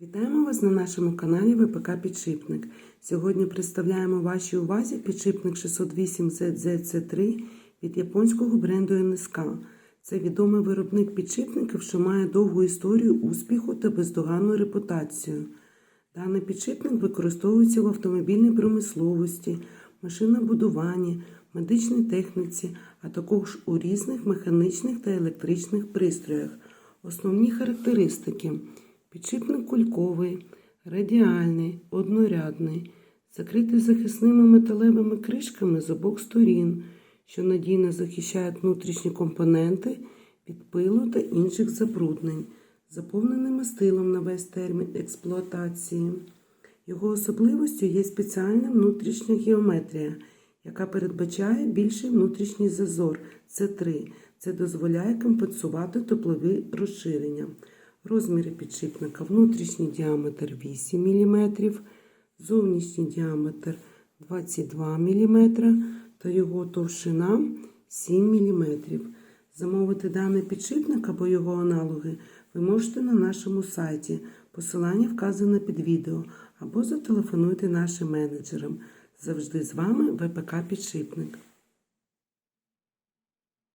Вітаємо вас на нашому каналі ВПК Підшипник. Сьогодні представляємо вашій увазі підшипник 608 ZZC3 від японського бренду НСК. Це відомий виробник підшипників, що має довгу історію успіху та бездоганну репутацію. Даний підшипник використовується в автомобільній промисловості, машинобудуванні, медичній техніці, а також у різних механічних та електричних пристроях. Основні характеристики: підшипник кульковий, радіальний, однорядний, закритий захисними металевими кришками з обох сторін, що надійно захищають внутрішні компоненти від пилу та інших забруднень, заповнений мастилом на весь термін експлуатації. Його особливостю є спеціальна внутрішня геометрія, яка передбачає більший внутрішній зазор С3. Це дозволяє компенсувати теплові розширення. Розміри підшипника внутрішній діаметр 8 мм, зовнішній діаметр 22 мм та його товщина 7 мм. Замовити даний підшипник або його аналоги ви можете на нашому сайті. Посилання вказане під відео або зателефонуйте нашим менеджерам. Завжди з вами ВПК Підшипник.